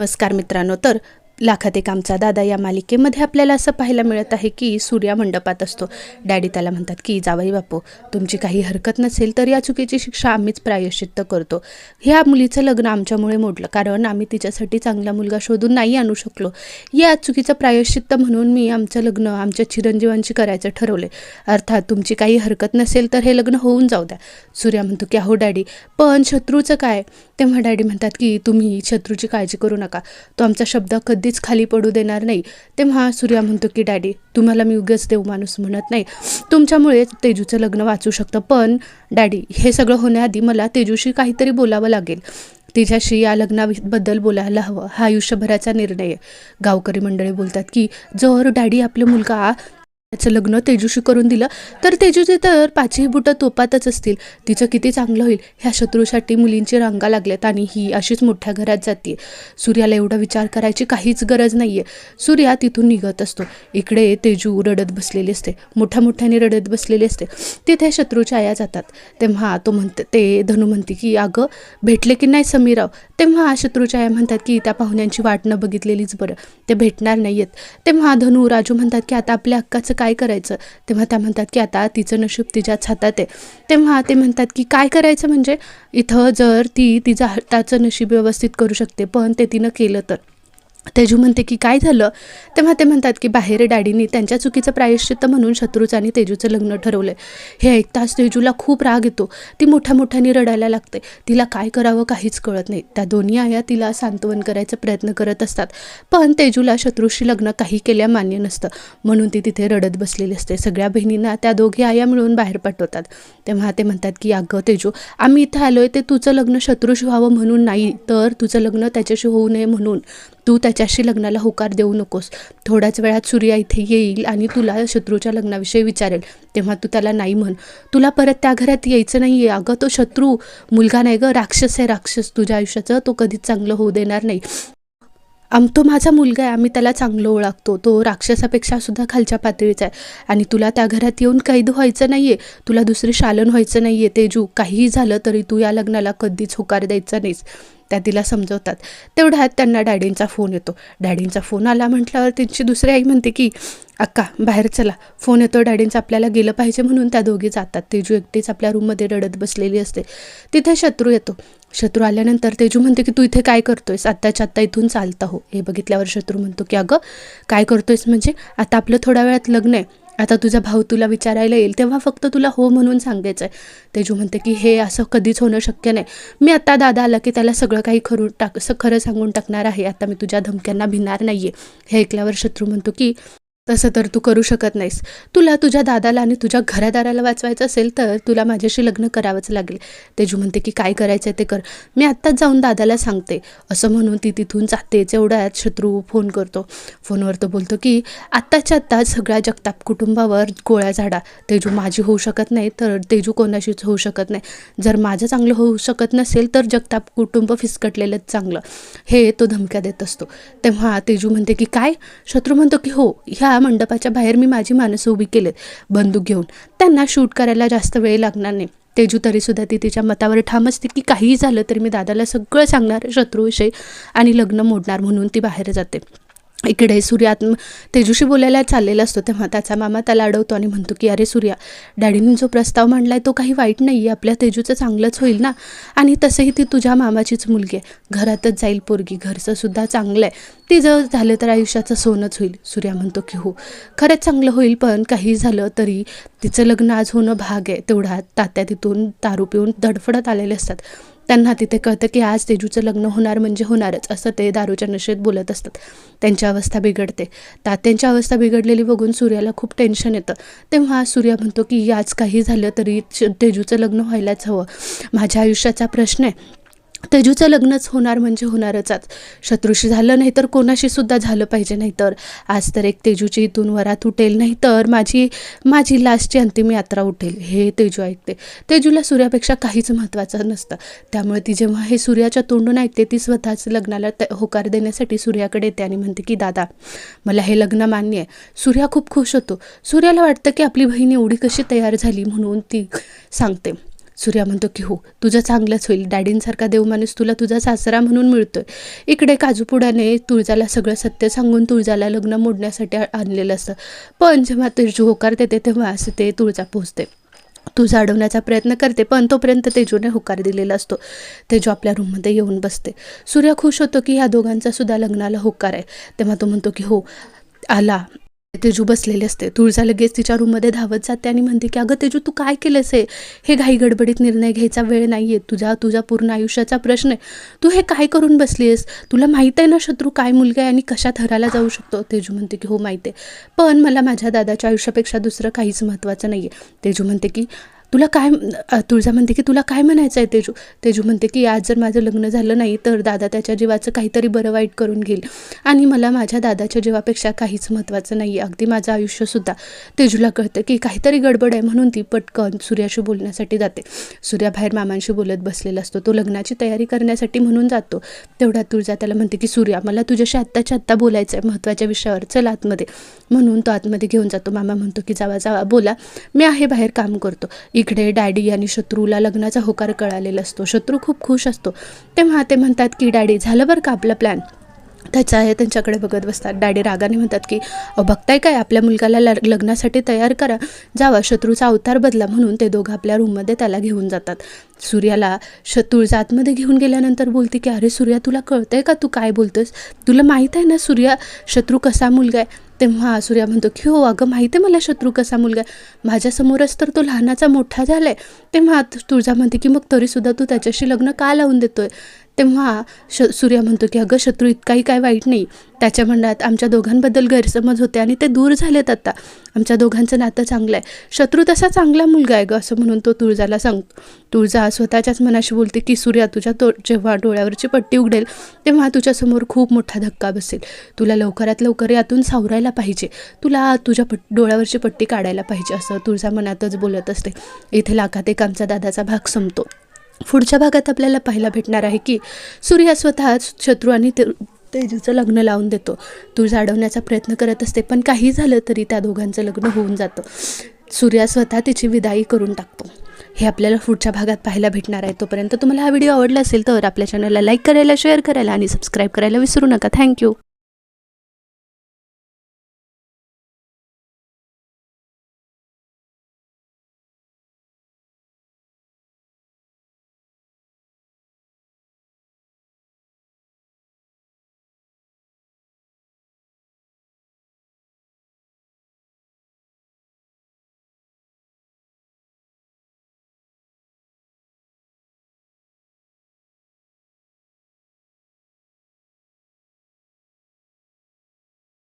नमस्कार मित्रांनो तर लाखात एक आमचा दादा या मालिकेमध्ये आपल्याला असं पाहायला मिळत आहे की सूर्या मंडपात असतो. डॅडी त्याला म्हणतात की जावई बापू तुमची काही हरकत नसेल तर या चुकीची शिक्षा आम्हीच प्रायश्चित्त करतो. ह्या मुलीचं लग्न आमच्यामुळे मोडलं कारण आम्ही तिच्यासाठी चांगला मुलगा शोधून नाही आणू शकलो. या चुकीचं प्रायश्चित्त म्हणून मी आमचं लग्न आमच्या चिरंजीवांशी करायचं ठरवले अर्थात तुमची काही हरकत नसेल तर हे लग्न होऊन जाऊ द्या. सूर्या म्हणतो की अहो डॅडी पण शत्रूचं काय? तेव्हा डॅडी म्हणतात की तुम्ही शत्रूची काळजी करू नका. तो आमचा शब्द कधी कधीच खाली पडू देणार नाही. तेव्हा सूर्या म्हणतो की डॅडी तुम्हाला मी उगेच देव माणूस म्हणत नाही. तुमच्यामुळे तेजूचं लग्न वाचू शकतं पण डॅडी हे सगळं होण्याआधी मला तेजूशी काहीतरी बोलावं लागेल. तिच्याशी या लग्नाबद्दल बोलायला हवं. हा आयुष्यभराचा निर्णय आहे. गावकरी मंडळी बोलतात की जर डॅडी आपला मुलगा त्याचं लग्न तेजूशी करून दिलं. तर तेजूचे तर पाचही बुटं तोपातच असतील. तिचं किती चांगलं होईल? ह्या शत्रूसाठी मुलींची रांगा लागल्यात आणि ही अशीच मोठ्या घरात जाते. सूर्याला एवढा विचार करायची काहीच गरज नाही आहे सूर्या तिथून निघत असतो. इकडे तेजू रडत बसलेली असते. मोठ्या मोठ्याने रडत बसलेली असते. तिथे शत्रूच्या आया जातात. तेव्हा तो म्हणते ते धनू म्हणते की अगं भेटले की नाही समीराव तेव्हा शत्रूच्या आया म्हणतात की त्या पाहुण्यांची वाट न बघितलेलीच बरं. ते भेटणार नाही आहेत तेव्हा धनू राजू म्हणतात की आता आपल्या हक्काचं काय करायचं? तेव्हा त्या म्हणतात की आता तिचं नशीब तिच्याच हातात आहे. तेव्हा ते म्हणतात की काय करायचं म्हणजे? इथं जर ती तिचं हाताचं नशीब व्यवस्थित करू शकते पण ते तिनं केलं तर. तेजू म्हणते की काय झालं? तेव्हा ते म्हणतात की बाहेर डॅडीनी त्यांच्या चुकीचं प्रायश्चित्त म्हणून शत्रूचं आणि तेजूचं लग्न ठरवलं हे ऐकताच तेजूला खूप राग येतो. ती मोठ्या मोठ्याने रडायला लागते. तिला काय करावं काहीच कळत नाही. त्या दोन्ही आया तिला सांत्वन करायचा प्रयत्न करत असतात. पण तेजूला शत्रूशी लग्न काही केल्या मान्य नसतं. म्हणून ती तिथे रडत बसलेली असते. सगळ्या बहिणींना त्या दोघी आया मिळून बाहेर पाठवतात. तेव्हा ते म्हणतात की अगं तेजू आम्ही इथं आलोय ते तुझं लग्न शत्रूशी व्हावं म्हणून नाही. तर तुझं लग्न त्याच्याशी होऊ नये म्हणून. तू त्याच्याशी लग्नाला होकार देऊ नकोस. थोड्याच वेळात सूर्या इथे येईल आणि तुला शत्रूच्या लग्नाविषयी विचारेल. तेव्हा तू त्याला नाही म्हण. तुला परत त्या घरात यायचं नाही आहे अगं तो शत्रू. मुलगा नाही गं. राक्षस आहे राक्षस. तुझ्या आयुष्याचं तो कधीच चांगलं होऊ देणार नाही. आम तो माझा मुलगा आहे. आम्ही त्याला चांगलं ओळखतो. तो राक्षसापेक्षा सुद्धा खालच्या पातळीचा आहे. आणि तुला त्या घरात येऊन कैद व्हायचं नाही आहे तुला दुसरी शालन व्हायचं नाही आहे तेजू काहीही झालं तरी तू या लग्नाला कधीच होकार द्यायचा नाहीस. त्या तिला समजवतात. तेवढ्यात त्यांना डॅडींचा फोन येतो. डॅडींचा फोन आला म्हटल्यावर त्यांची दुसरी आई म्हणते की अक्का बाहेर चला. फोन येतो डॅडींचा आपल्याला गेलं पाहिजे म्हणून त्या दोघी जातात. तेजू एकटीच आपल्या रूममध्ये रडत बसलेली असते. तिथे शत्रू येतो. शत्रू आल्यानंतर तेजू म्हणते की तू इथे काय करतोयस? आत्ताच्या आत्ता इथून चालता हो. हे बघितल्यावर शत्रू म्हणतो की अगं काय करतोयस म्हणजे? आता आपलं थोड्या वेळात लग्न आहे. आता तुझा भाऊ तुला विचारायला येईल तेव्हा फक्त तुला हो म्हणून सांगायचं आहे तेजू म्हणते की हे असं कधीच होणं शक्य नाही. मी आता दादा आला की त्याला सगळं काही खरू टाक खरं सांगून टाकणार आहे. आता मी तुझ्या धमक्यांना भिणार नाही आहे हे ऐकल्यावर शत्रू म्हणतो की तसं तर तू करू शकत नाहीस. तुला तुझ्या दादाला आणि तुझ्या घरादाराला वाचवायचं असेल तर तुला माझ्याशी लग्न करावंच लागेल. तेजू म्हणते की काय करायचं आहे ते कर. मी आत्ताच जाऊन दादाला सांगते. असं म्हणून ती तिथून जाते तेवढ्यात शत्रू फोन करतो. फोनवर तो बोलतो की आत्ताच्या आत्ताच सगळ्या जगताप कुटुंबावर गोळ्या झाडा. तेजू माझी होऊ शकत नाही तर तेजू कोणाशीच होऊ शकत नाही. जर माझं चांगलं होऊ शकत नसेल तर जगताप कुटुंब फिसकटलेलंच चांगलं. हे तो धमक्या देत असतो. तेव्हा तेजू म्हणते की काय? शत्रू म्हणतो की हो ह्या मंडपाच्या बाहेर मी माझी माणसं उभी केलेत बंदूक घेऊन. त्यांना शूट करायला जास्त वेळ लागणार नाही. तेजू तरीसुद्धा ती तिच्या मतावर ठाम असते की काहीही झालं तरी मी दादाला सगळं सांगणार शत्रूविषयी आणि लग्न मोडणार म्हणून ती बाहेर जाते. इकडे सूर्यात तेजूशी बोलायला चाललेला असतो तेव्हा त्याचा मामा त्याला अडवतो आणि म्हणतो की अरे सूर्या डॅडीने जो प्रस्ताव मांडला आहे तो काही वाईट नाही आहे आपल्या तेजूचं चांगलंच होईल ना? आणि तसंही ती तुझ्या मामाचीच मुलगी आहे. घरातच जाईल पोरगी घरचं सुद्धा चांगलं आहे. ती जर झालं तर आयुष्याचं सोनंच होईल. सूर्या म्हणतो की हो खरंच चांगलं होईल पण काही झालं तरी तिचं लग्न आज होणं भाग आहे. तेवढा तात्या तिथून दारू पिऊन धडफडत आलेले असतात. त्यांना तिथे कळतं की आज तेजूचं लग्न होणार म्हणजे होणारच असं ते दारूच्या नशेत बोलत असतात. त्यांची अवस्था बिघडते. तात्यांची अवस्था बिघडलेली बघून सूर्याला खूप टेन्शन येतं. तेव्हा सूर्या म्हणतो की आज काही झालं तरी तेजूचं लग्न व्हायलाच हवं. माझ्या आयुष्याचा प्रश्न आहे. तेजूचं लग्नच होणार म्हणजे होणारच आज. शत्रूशी झालं नाही तर कोणाशी सुद्धा झालं पाहिजे नाही तर आज तर एक तेजूची इथून वरात उठेल नाही तर माझी माझी लास्टची अंतिम यात्रा उठेल हे तेजू ऐकते. तेजूला सूर्यापेक्षा काहीच महत्त्वाचं नसतं. त्यामुळे ती जेव्हा हे सूर्याच्या तोंडून ऐकते ती स्वतःच लग्नाला त होकार देण्यासाठी सूर्याकडे येते आणि म्हणते की दादा मला हे लग्न मान्य आहे. सूर्या खूप खुश होतो. सूर्याला वाटतं की आपली बहीण एवढी कशी तयार झाली म्हणून ती सांगते. सूर्या म्हणतो की हो तुझं चांगलंच होईल. डॅडींसारखा देव माणूस तुला तुझा सासरा म्हणून मिळतोय. इकडे काजूपुडाने तुळजाला सगळं सत्य सांगून तुळजाला लग्न मोडण्यासाठी आणलेलं असतं. पण जेव्हा तेजू होकार देते तेव्हा असं ते तुळजा पोचते तुझा अडवण्याचा प्रयत्न करते पण तोपर्यंत तेजूने होकार दिलेला असतो. तेजू आपल्या रूममध्ये येऊन बसते. सूर्य खुश होतो की ह्या दोघांचा सुद्धा लग्नाला होकार आहे. तेव्हा तो म्हणतो की हो आला. तेजू बसलेली असते. तुळजा लगेच तिच्या रूममध्ये धावत जाते आणि म्हणते की अगं तेजू तू काय केलंस आहे हे घाई गडबडीत निर्णय घ्यायचा वेळ नाही आहे तुझा तुझा पूर्ण आयुष्याचा प्रश्न आहे. तू हे काय करून बसली आहेस तुला माहीत आहे ना शत्रू काय मुलगा आहे आणि कशा थराला जाऊ शकतो? तेजू म्हणते की हो माहीत आहे. पण मला माझ्या दादाच्या आयुष्यापेक्षा दुसरं काहीच महत्त्वाचं नाही आहे तेजू म्हणते की तुला काय तुळजा म्हणते की तुला काय म्हणायचं आहे तेजू? तेजू म्हणते की आज जर माझं लग्न झालं नाही तर दादा त्याच्या जीवाचं काहीतरी बरं वाईट करून घेईल. आणि मला माझ्या दादाच्या जीवापेक्षा काहीच महत्त्वाचं नाही आहे अगदी माझं आयुष्यसुद्धा तेजूला कळतं की काहीतरी गडबड आहे म्हणून ती पटकन सूर्याशी बोलण्यासाठी जाते. सूर्या बाहेर मामांशी बोलत बसलेला असतो. तो लग्नाची तयारी करण्यासाठी म्हणून जातो. तेवढा तुळजा त्याला म्हणते की सूर्या मला तुझ्याशी आत्ताच्या आत्ता बोलायचं आहे महत्त्वाच्या विषयावर. चल आतमध्ये. म्हणून तो आतमध्ये घेऊन जातो. मामा म्हणतो की जावा जावा बोला. मी आहे बाहेर काम करतो. इकडे डॅडी आणि शत्रूला लग्नाचा होकार कळालेला असतो. शत्रू खूप खुश असतो. तेव्हा ते म्हणतात की डॅडी झालं बरं का आपलं प्लॅन त्याचा आहे त्यांच्याकडे बघत बसतात. डॅडी रागाने म्हणतात की अहो बघताय काय? आपल्या मुलगाला ल लग्नासाठी तयार करा. जावा शत्रूचा अवतार बदला म्हणून ते दोघं आपल्या रूममध्ये त्याला घेऊन जातात. सूर्याला शत्रूचा आतमध्ये घेऊन गेल्यानंतर बोलते की अरे सूर्या तुला कळतंय का तू काय बोलतोस तुला माहीत आहे ना सूर्या शत्रू कसा मुलगा आहे? तेव्हा सूर्या म्हणतो की हो अगं? माहिती आहे मला शत्रू कसा मुलगा आहे? माझ्यासमोरच तर तो लहानाचा मोठा झाला आहे तेव्हा तुळजा म्हणते की मग तरीसुद्धा तू त्याच्याशी लग्न का लावून देतोय? तेव्हा श सूर्या म्हणतो की अगं शत्रू इतकाही काय वाईट नाही. त्याच्या म्हणण्यात आमच्या दोघांबद्दल गैरसमज होते आणि ते दूर झालेत आता. आमच्या दोघांचं नातं चांगलं आहे. शत्रू तसा चांगला मुलगा आहे गं असं म्हणून तो तुळजाला सांगतो तुळजा स्वतःच्याच मनाशी बोलते की सूर्या तुझ्या तो जेव्हा डोळ्यावरची पट्टी उघडेल तेव्हा तुझ्यासमोर खूप मोठा धक्का बसेल. तुला लवकरात लवकर यातून सावरायला पाहिजे. तुला तुझ्या पट डोळ्यावरची पट्टी काढायला पाहिजे असं तुळजा मनातच बोलत असते. इथे लाखात एक आमचा दादाचा भाग संपतो. पुढच्या भागात आपल्याला पाहायला भेटणार आहे की सूर्या स्वतः शत्रू आणि ते तेजूचं लग्न लावून देतो. तू जाडवण्याचा प्रयत्न करत असते पण काही झालं तरी त्या दोघांचं लग्न होऊन जातं. सूर्या स्वतः तिची विदाई करून टाकतो. हे आपल्याला पुढच्या भागात पाहायला भेटणार आहे. तोपर्यंत तुम्हाला हा व्हिडिओ आवडला असेल तर आपल्या चॅनलला लाईक करायला शेअर करायला आणि सबस्क्राईब करायला विसरू नका. थँक्यू